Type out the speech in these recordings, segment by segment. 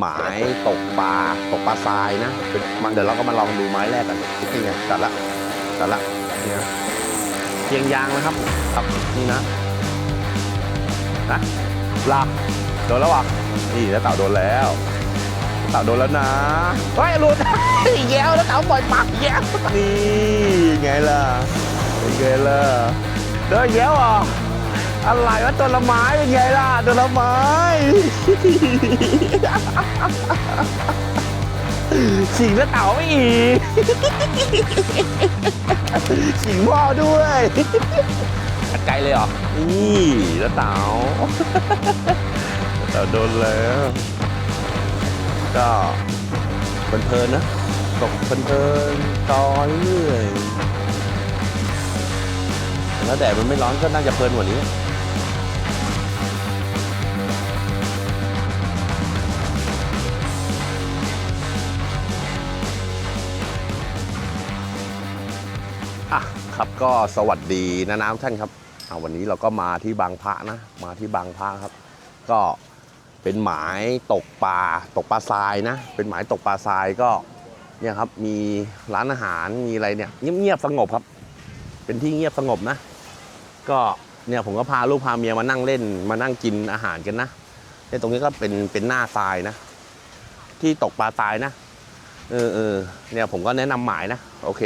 หมายตกปลาตกปลาทรายนะเป็นมันเดี๋ยวเราก็มาลองดูไม้แรกกันนี่ไงกัดละกัดละเนี่นะเพียงยางนะครับครับนี่นะนะลาโดนแล้ววะนี่แล้วเต่าโดนแล้วเต่าโดนแล้วนะเฮ้ยหลุดแย้วแล้วเต่าปล่อยปากแย้วนี่ไงล่ะไงล่ะเดินแย้วอะ อะไรวะตัวละไม้เป็นไงล่ะตัวละไม้ สิงแล้วเต่าไม่อีกสิงพ่อด้วยอัดไกลเลยเหรอ นี่แล้วเต่าเต่าโดนแล้ว ก็เพลินๆนะตกเพลินๆต่อเรื่อยแล้วแดดมันไม่ร้อนก็น่าจะเพลินกว่านี้ อะครับก็สวัสดีนะน้ำท่านครับอ่าวันนี้เราก็มาที่บางพระนะ มาที่บางพระครับ ก็เป็นหมายตกปลาตกปลาทรายนะ เป็นหมายตกปลาทรายก็เนี่ยครับมีร้านอาหารมีอะไรเนี่ยเงียบๆสงบครับ เป็นที่เงียบสงบนะ ก็เนี่ยผมก็พาลูกพาเมียมานั่งเล่นมานั่งกินอาหารกันนะเนี่ยตรงนี้ก็เป็นเป็นหน้าทรายนะ ที่ตกปลาทรายนะเออเออเนี่ยผมก็แนะนำหมายนะ โอเค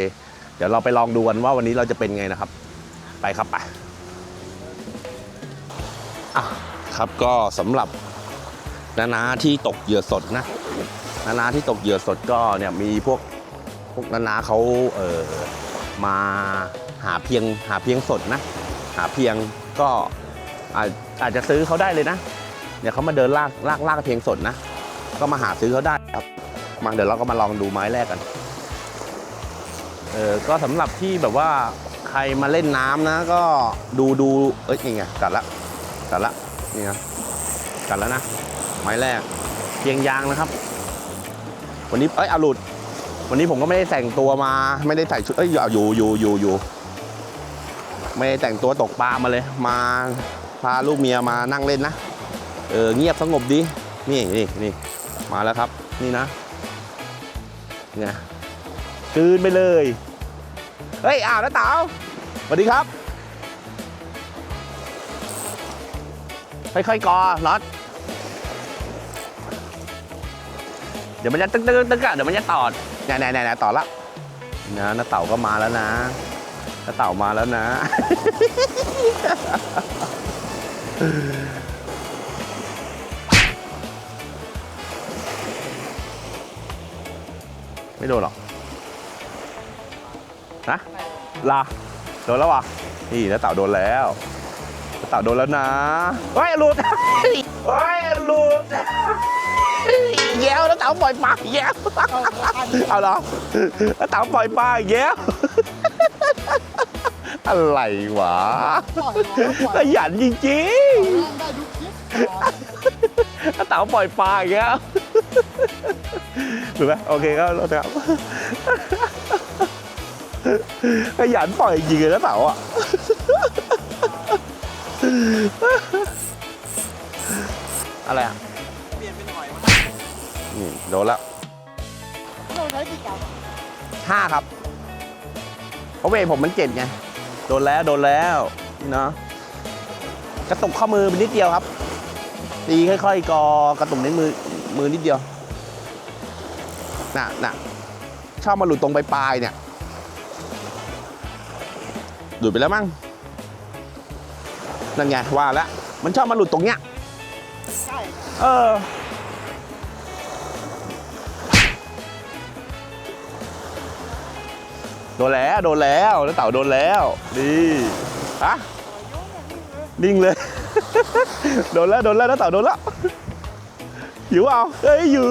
เดี๋ยวเราไปลองดูกันว่าวันนี้เราจะเป็นไงนะครับ ไปครับไปะครับก็สำหรับนานาที่ตกเหยื่อสดนะนานาที่ตกเหยื่อสดก็เนี่ยมีพวกพวกนานาเขาเออมาหาเพียงหาเพียงสดนะ หาเพียงก็อาจอาจจะซื้อเขาได้เลยนะเนี่ยเขามาเดินลากลากลากเพียงสดนะ ก็มาหาซื้อเขาได้ครับมาเดี๋ยวเราก็มาลองดูไม้แรกกัน เออก็สำหรับที่แบบว่าใครมาเล่นน้ำนะ ก็ดูดูเอ้ยนี่ไงกัดละกัดละนี่นะกัดแล้วนะ ไม้แรกเพียงยางนะครับ วันนี้เอ้ยอาหลุดวันนี้ผมก็ไม่ได้แต่งตัวมา ไม่ได้ใส่ชุดเอ้ยอยู่อยู่อยู่อยู่อยู่ไม่ได้แต่งตัวตกปลามาเลย มาพาลูกเมียมานั่งเล่นนะเออเงียบสงบดีนี่นี่นี่มาแล้วครับ นี่นะเนี่ยกลืนไปเลย เฮ้ยอ้าวน้าเต๋าสวัสดีครับ ค่อยๆกอน็อตเดี๋ยวมันจะตึ๊กตึ๊กตึ๊กอะเดี๋ยวมันจะตอดไหนไหนไหนไหนต่อละนะน้าเต่าก็มาแล้วนะน้าเต่ามาแล้วนะ ไม่โดนหรอก ลาโดนแล้ววะนี่น้าเต่าโดนแล้วน้าเต่าโดนแล้วนะเฮ้ยหลุดเฮ้ยหลุดแย้วน้าเต่าปล่อยปลาแย้วเอาเหรอน้าเต่าปล่อยปลาแย้วอะไรวะปล่อยแล้วปล่ขยันจริงได้ทุกคลิปก่อนๆน้าเต่าปล่อยปลาอย่างเงี้ยถูกไหมโอเคครับราครับ ขยันปล่อยจริงเลยน้าเต่าอะอะไรอะเปลี่ยนเป็นหอยนี่โดนแล้วเราใช้กี่กรัมห้าครับเพราะเวผมมันเจ็ดไงโดนแล้วโดนแล้วเนาะกระตุกข้อมือไปนิดเดียวครับ ตีค่อยๆกอกระตุกในมือมือนิดเดียวน่ะน่ะชอบมาหลุดตรงปลายๆเนี่ย ลุดไปแล้วมั้งนั่นไงว่าแล้วมันชอบมาหลุดตรงเนี้ยใช่เออโดนแล้วโดนแล้วแล้วเต่าโดนแล้วดีฮะนิ่งเลย โดนแล้วโดนแล้วแล้วเต่าโดนแล้วอยู่เอาเอ้ยอยู่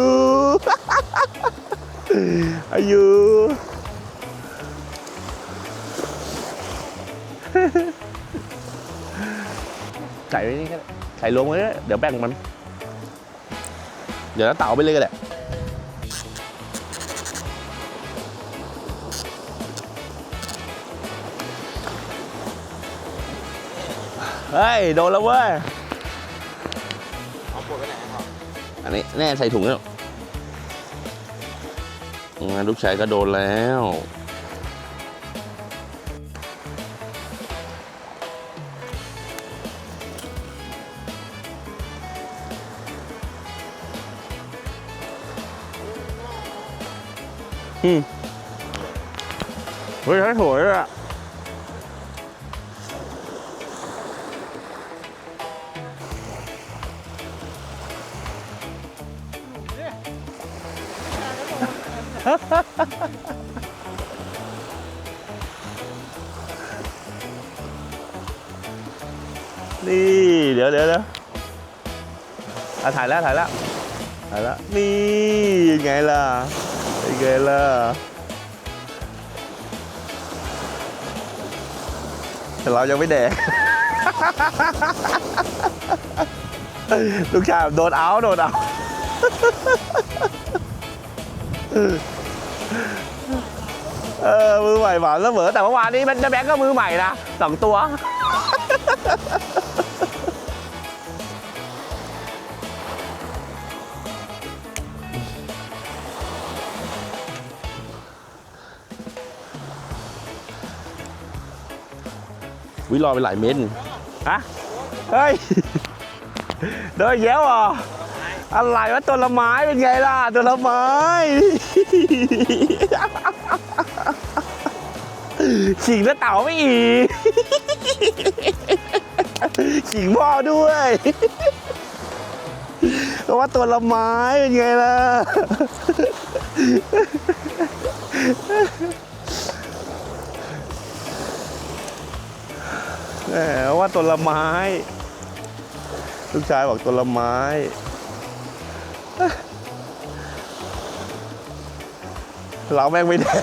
อายุ ใส่ไว้นี่ก็ได้ใส่ลงไว้ก็ได้เดี๋ยวแบ่งมัน เดี๋ยวน้าเต่าไปเลยก็ได้เฮ้ย โดนแล้วเว้ย เอาปวดไปไหนครับ อันนี้แน่ใส่ถุงแล้วงานลูกชายก็โดนแล้ว อืมเฮ้ยใช้สวยเลยอะนี่เดี๋ยวเดี๋ยวเดี๋ยวอะถ่ายแล้วถ่ายแล้วถ่ายแล้วนี่ยังไงล่ะ ยังไงล่ะแต่เรายังไม่แดก ลูกชายโดนเอาโดนเอาเออมือใหม่หวานเสมอแต่เมื่อวานนี้แบงค์ก็มือใหม่นะสองตัว วิรอไปหลายเม็ดฮะเฮ้ย เดินแย้วเหรอะไรวะตัวละไม้เป็นไงล่ะตัวละไม้ ขิงแล้วเต่าไม่อีกขิงพ่อด้วยเพราะว่าตัวละไม้เป็นไงล่ะ แหมว่าตัวละไม้ ลูกชายบอกตัวละไม้เราแม่งไม่ได้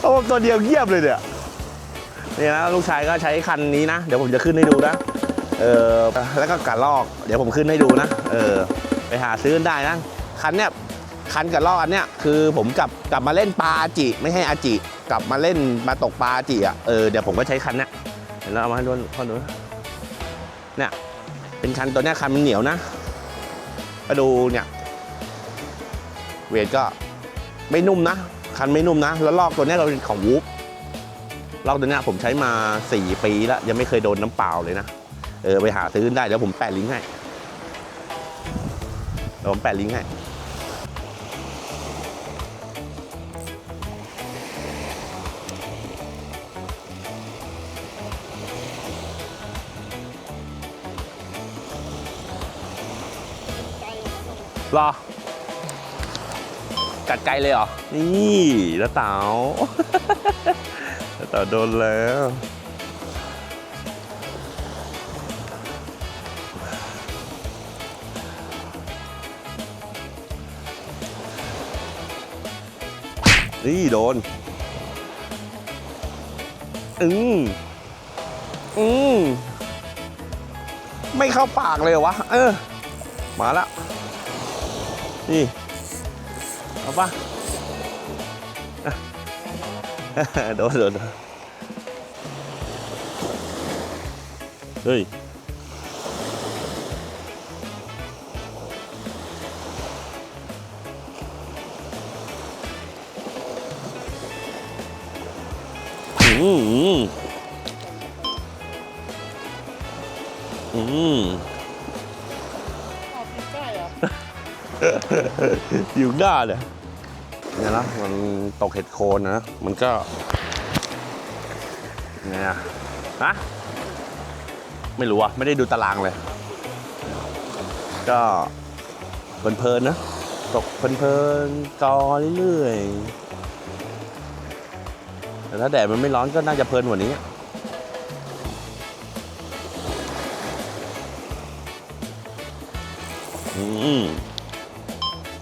เอาตัวเดียวเงียบเลยเนี่ยนี่นะลูกชายก็ใช้คันนี้นะ เดี๋ยวผมจะขึ้นให้ดูนะ เออแล้วก็กระลอก เดี๋ยวผมขึ้นให้ดูนะ เออ ไปหาซื้อได้นะ คันเนี้ย คันกับลอกอันเนี้ยคือผมกลับกลับมาเล่นปลาอาจิ ไม่ให้อาจิ กลับมาเล่นมาตกปลาอาจิอะเออเดี๋ยวผมก็ใช้คันเนี้ยเห็นแล้วเอามาให้ดูพ่อดูเนี่ยเป็นคันตัวเนี้ยคันมันเหนียวนะมาดูเนี่ยเวทก็ไม่นุ่มนะ คันไม่นุ่มนะ แล้วลอกตัวเนี้ยเราเป็นของวูฟลอกตัวเนี้ยผมใช้มา 4 ปีแล้ว ยังไม่เคยโดนน้ำเปล่าเลยนะ เออ ไปหาซื้อได้ เดี๋ยวผมแปะลิงก์ให้เดี๋ยวผมแปะลิงก์ให้ รอ กัดไกลเลยเหรอ นี่แล้วเต๋าแล้วเต๋าโดนแล้ว นี่โดน อืมอืมไม่เข้าปากเลยวะ เออ มาแล้ว นี่เอาปะอะโดนโดนโดนเฮ้ยอืมอืม อยู่หน้าเนี่ยเนี่ยนะมันตกเห็ดโคนนะ มันก็ไงอะฮะไม่รู้อะไม่ได้ดูตารางเลย ก็เพลินๆนะ ตกเพลินๆกอเรื่อยๆแต่ถ้าแดดมันไม่ร้อนก็น่าจะเพลินกว่านี้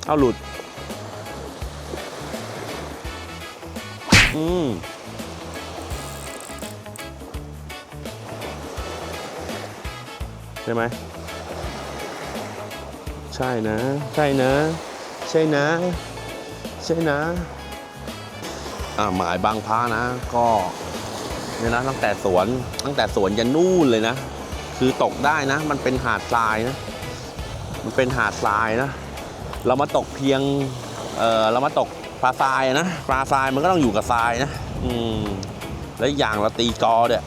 เอาหลุด อืมใช่ไหม ใช่นะ ใช่นะ ใช่นะ ใช่นะ อ่าหมายบางพระนะ ก็เนี่ยนะตั้งแต่สวนตั้งแต่สวนยันนู่นเลยนะ คือตกได้นะ มันเป็นหาดทรายนะ มันเป็นหาดทรายนะ เรามาตกเพียงเออเรามาตกปลาทรายนะปลาทรายมันก็ต้องอยู่กับทรายนะอืมแล้วอย่างเราตีกอเนี่ย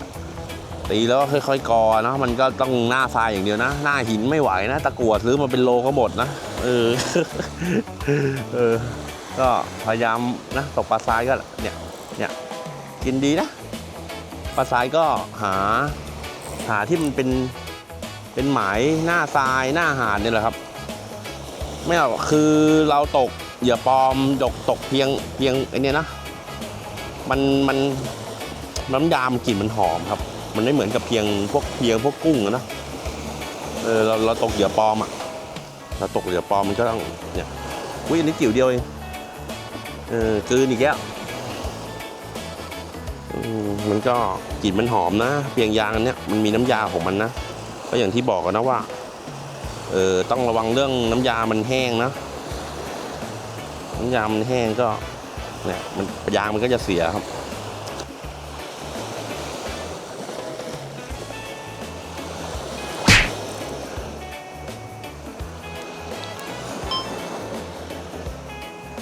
ตีแล้วก็ค่อยๆกอเนาะมันก็ต้องหน้าทรายอย่างเดียวนะ หน้าหินไม่ไหวนะ ตะกวดซื้อมาเป็นโลก็หมดนะเออเออก็พยายามนะตกปลาทรายก็เนี่ยเนี่ยกินดีนะปลาทรายก็หาหาที่มันเป็นเป็นหมายหน้าทรายหน้าหาดเนี่ยแหละครับ ไม่เอาคือเราตกเหยื่อปลอมตกตกเพียงเพียงไอเนี้ยนะมันมันน้ำยามกลิ่นมันหอมครับ มันไม่เหมือนกับเพียงพวกเพียงพวกกุ้งนะเออเราเราตกเหยื่อปลอมอะเราตกเหยื่อปลอมมันก็ต้องเนี่ยอุ้ยอันนี้จิ๋วเดียวเองเออกืนอีกแล้วมันก็กลิ่นมันหอมนะ เพียงยางอันเนี้ยมันมีน้ำยาของมันนะก็อย่างที่บอกกันนะว่า เออต้องระวังเรื่องน้ำยามันแห้งนะน้ำยามันแห้งก็เนี่ยมันยางมันก็จะเสียครับ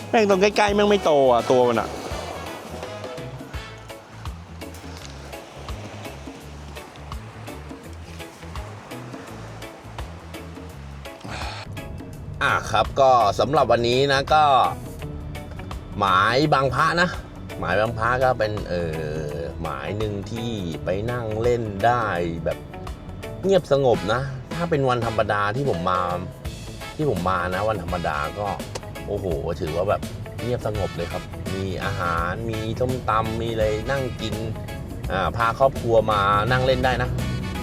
แม่งตรงใกล้ๆแม่งไม่โตอะตัวมันอะ อะครับก็สำหรับวันนี้นะก็ หมายบางพระนะ หมายบางพระก็เป็นเออหมายหนึ่งที่ไปนั่งเล่นได้แบบเงียบสงบนะ ถ้าเป็นวันธรรมดาที่ผมมาที่ผมมานะ วันธรรมดาก็โอ้โห ถือว่าแบบเงียบสงบเลยครับ มีอาหารมีส้มตำมีอะไรนั่งกินอ่าพาครอบครัวมานั่งเล่นได้นะ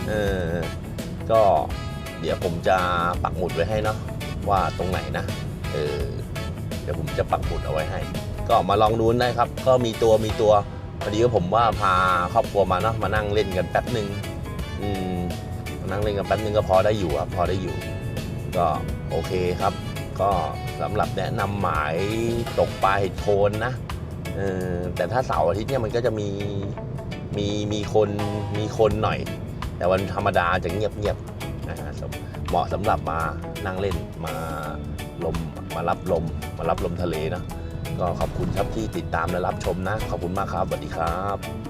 เออก็เดี๋ยวผมจะปักหมุดไว้ให้เนาะ ว่าตรงไหนนะเออเดี๋ยวผมจะปักหมุดเอาไว้ให้ ก็มาลองดูได้ครับ ก็มีตัวมีตัวพอดีก็ผมว่าพาครอบครัวมาเนาะมานั่งเล่นกันแป๊บหนึ่งอืมมานั่งเล่นกันแป๊บหนึ่งก็พอได้อยู่ครับพอได้อยู่ ก็โอเคครับ ก็สำหรับแนะนำหมายตกปลาเห็ดโคนนะเออแต่ถ้าเสาร์อาทิตย์เนี่ยมันก็จะมีมีมีคนมีคนหน่อย แต่วันธรรมดาจะเงียบเงียบ เหมาะสำหรับมานั่งเล่นมาลมมารับลม มารับลมทะเลเนะก็ขอบคุณครับที่ติดตามและรับชมนะ ขอบคุณมากครับสวัสดีครับ